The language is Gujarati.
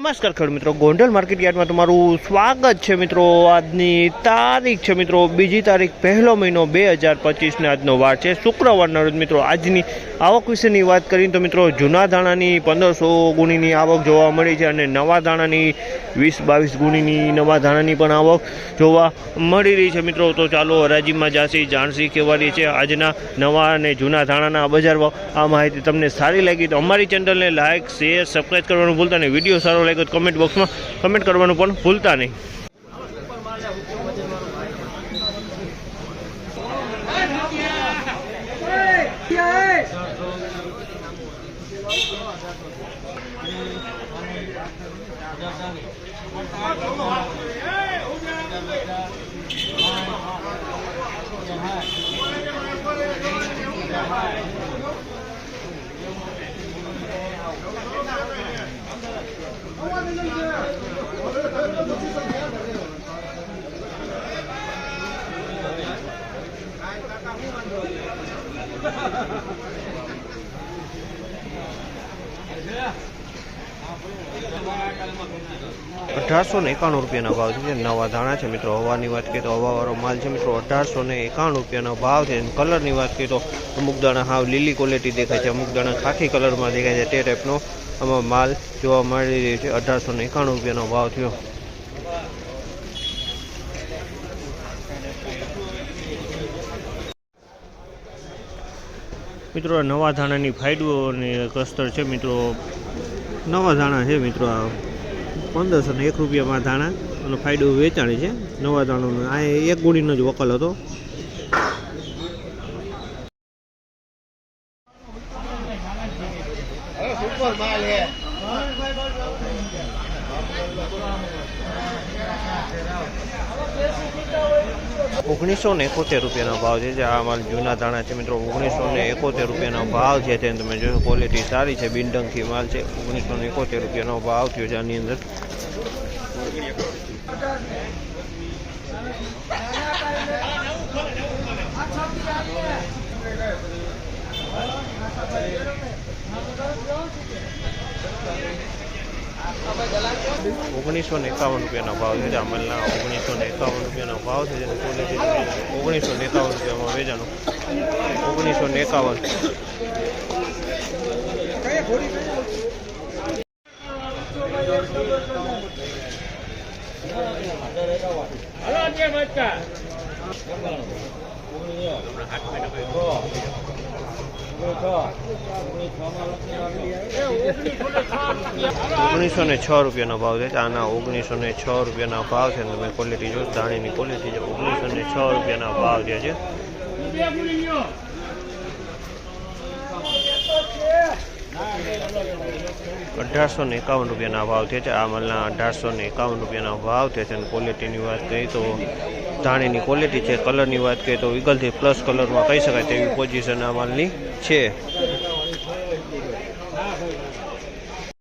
નમસ્કાર ખેડૂત મિત્રો. ગોંડલ માર્કેટ યાર્ડમાં તમારું સ્વાગત છે મિત્રો. આજની તારીખ છે મિત્રો, બીજી તારીખ પહેલો મહિનો બે હજાર પચીસને આજનો વાર છે. શુક્રવારના રોજ મિત્રો, આજની આવક વિશેની વાત કરીએ તો મિત્રો, જૂના ધાણાની પંદરસો ગુણીની આવક જોવા મળી છે અને નવા ધાણાની વીસ બાવીસ ગુણીની નવા ધાણાની પણ આવક જોવા મળી રહી છે મિત્રો. તો ચાલો હરાજીમાં જાસી જાણસી રહી છે આજના નવા અને જૂના ધાણાના બજારમાં આ માહિતી તમને સારી લાગી તો અમારી ચેનલને લાઇક શેર સબસ્ક્રાઈબ કરવાનું ભૂલતા અને વીડિયો સારો લાગ્યો તો કમેન્ટ બોક્સમાં કમેન્ટ કરવાનું પણ ભૂલતા નહીં અઢારસો ને એકાણું રૂપિયાના ભાવ છે નવા ધાણા છે. મિત્રો, હવાની વાત કરીએ તો હવાવાળો માલ છે. મિત્રો, અઢારસો ને એકાણું રૂપિયાનો ભાવ છે. કલરની વાત કરીએ તો અમુક દાણા હાવ લીલી ક્વોલિટી દેખાય છે, અમુક દાણા ખાખી કલરમાં દેખાય છે. તે ટાઈપનો આમાં માલ જોવા મળી રહ્યો છે. અઢારસો ને એકાણું રૂપિયાનો ભાવ થયો. મિત્રો નવા ધાણાની ફાયદોની કસ્તર છે મિત્રો. નવા ધાણા છે મિત્રો આ. પંદરસો ને એક રૂપિયામાં ધાણા. અને ફાયદો વેચાણી છે. નવા ધાણાનો. આ એક ગુણીનો જ વકલ હતો. ઓગણીસો ને એકોતેર રૂપિયાનો ભાવ છે. જે આ માલ જૂના ધાણા છે મિત્રો, ઓગણીસો ને એકોતેર રૂપિયાનો ભાવ છે. તેને તમે જોશો ક્વોલિટી સારી છે બિનડંખી માલ છે. ઓગણીસો ને એકોતેર રૂપિયાનો ભાવ થયો છે આની અંદર. ઓગણીસો ને એકાવન રૂપિયાનો ભાવ છે આ ઓગણીસો ને એકાવન રૂપિયાનો ભાવ છે ઓગણીસો ને એકાવન રૂપિયામાં વેચાણું. ઓગણીસો ને એકાવન. ઓગણીસો ને છ રૂપિયાનો ભાવ છે. આના ઓગણીસો ને છ રૂપિયાના ભાવ છે તમે ક્વોલિટી જો દાણીની ક્વોલિટી છે. ઓગણીસો ને છ રૂપિયાના ભાવ જે છે. અઢારસો ને એકાવન રૂપિયાના ભાવ થયા છે. આ માલના અઢારસો ને એકાવન રૂપિયાના ભાવ થયા છે. અને ક્વોલિટીની વાત કરીએ તો ધાણીની ક્વોલિટી છે. કલરની વાત કરીએ તો વિગલથી પ્લસ કલરમાં કહી શકાય તેવી પોઝિશન આ માલની છે.